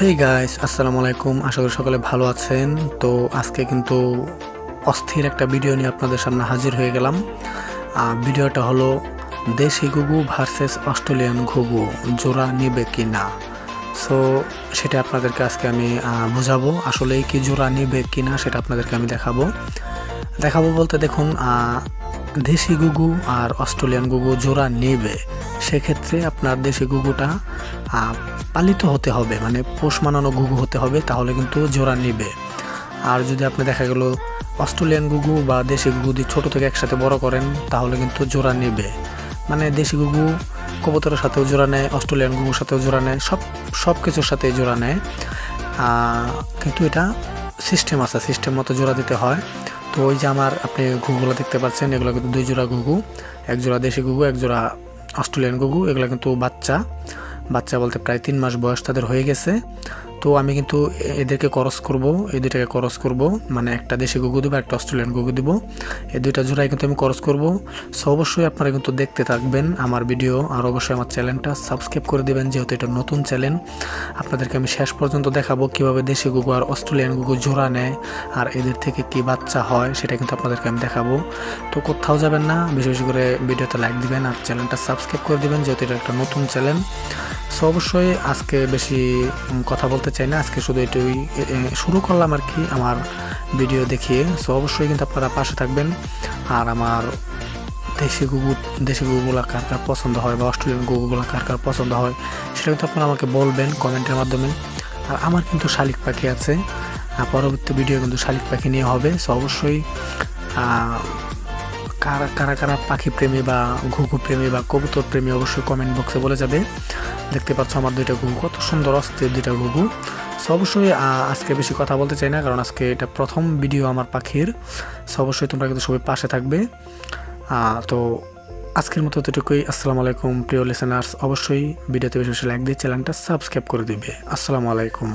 Hey guys আসসালামু আলাইকুম। আশা করি সকলে ভালো আছেন। তো আজকে কিন্তু অস্থির একটা ভিডিও নিয়ে আপনাদের সামনে হাজির হয়ে গেলাম। ভিডিওটা হলো দেশি গুগু ভার্সেস অস্ট্রেলিয়ান ঘুঘু, জোড়া নেবে কি না? সো সেটা আপনাদেরকে আজকে আমি বোঝাবো। আসলে কি জোড়া নেবে কি না সেটা আপনাদেরকে আমি দেখাবো। দেখাবো বলতে দেখুন দেশি গুগু আর অস্ট্রেলিয়ান গুগু জোড়া নেবে। সেক্ষেত্রে আপনার দেশি আহ, পালিত হতে হবে মানে পোষ মানানো গুগু হতে হবে তাহলে কিন্তু জোড়া নিবে। আর যদি আপনি দেখা গেল অস্ট্রেলিয়ান গুগু বা দেশি গুগু দিয়ে ছোটো থেকে একসাথে বড় করেন তাহলে কিন্তু জোড়া নেবে। মানে দেশি গুগু কবুতরের সাথেও জোড়া নেয় অস্ট্রেলিয়ান গুগুর সাথেও জোড়া নেয় সব সব কিছুর সাথে জোড়া নেয়। কিন্তু এটা সিস্টেম আছে সিস্টেম মতো জোড়া দিতে হয়। তো ওই যে আমার আপনি ঘুঘুগুলো দেখতে পাচ্ছেন এগুলো কিন্তু দুই জোড়া ঘুঘু এক জোড়া দেশি ঘুঘু এক জোড়া অস্ট্রেলিয়ান গগু এগুলো কিন্তু বাচ্চা। বাচ্চা বলতে প্রায় তিন মাস বয়স তাদের হয়ে গেছে। তো আমি কিন্তু এদেরকে করস করব, এই দুইটাকে করস করব। মানে একটা দেশি গুগু দেবো, একটা অস্ট্রেলিয়ান গুগু দেবো। এই দুইটা জোড়াই কিন্তু আমি করস করব। সো অবশ্যই আপনারা কিন্তু দেখতে থাকবেন আমার ভিডিও, আর অবশ্যই আমার চ্যানেলটা সাবস্ক্রাইব করে দেবেন, যেহেতু এটা নতুন চ্যানেল। আপনাদেরকে আমি শেষ পর্যন্ত দেখাবো কীভাবে দেশি গুগু আর অস্ট্রেলিয়ান গুগু জোড়া নেয়, আর এদের থেকে কি বাচ্চা হয়, সেটা কিন্তু আপনাদেরকে আমি দেখাবো। তো কোথাও যাবেন না, বেশি বেশি করে ভিডিওতে লাইক দিবেন, আর চ্যানেলটা সাবস্ক্রাইব করে দিবেন, যেহেতু এটা একটা নতুন চ্যানেল। সো অবশ্যই আজকে বেশি কথা বলতে চাই না। আজকে শুধু এটুই শুরু করলাম আর কি আমার ভিডিও দেখিয়ে। সো অবশ্যই কিন্তু আপনারা পাশে থাকবেন। আর আমার দেশি গুগু, দেশি গুগুলা কার কার পছন্দ হয় বা অস্ট্রেলিয়ান গুগুলা কার কার পছন্দ হয়, সেটা কিন্তু আপনারা আমাকে বলবেন কমেন্টের মাধ্যমে। আর আমার কিন্তু শালিক পাখি আছে পরবর্তী ভিডিও কিন্তু শালিক পাখি নিয়ে হবে। সো অবশ্যই কারা কারা কারা পাখি প্রেমী বা ঘুঘু প্রেমী বা কবুতর প্রেমী অবশ্যই কমেন্ট বক্সে বলে যাবে। দেখতে পাচ্ছ আমার দুইটা ঘুঘু, কত সুন্দর অস্থির দুইটা ঘুঘু। সো অবশ্যই আজকে বেশি কথা বলতে চাই না, কারণ আজকে এটা প্রথম ভিডিও আমার পাখির। সো অবশ্যই তোমরা কিন্তু সবাই পাশে থাকবে। তো আজকের মতো এতটুকুই। আসসালামু আলাইকুম, প্রিয় লিসেনার্স অবশ্যই ভিডিওতে বেশি বেশি লাইক দিয়ে চ্যানেলটা সাবস্ক্রাইব করে দিবে। আসসালামু আলাইকুম।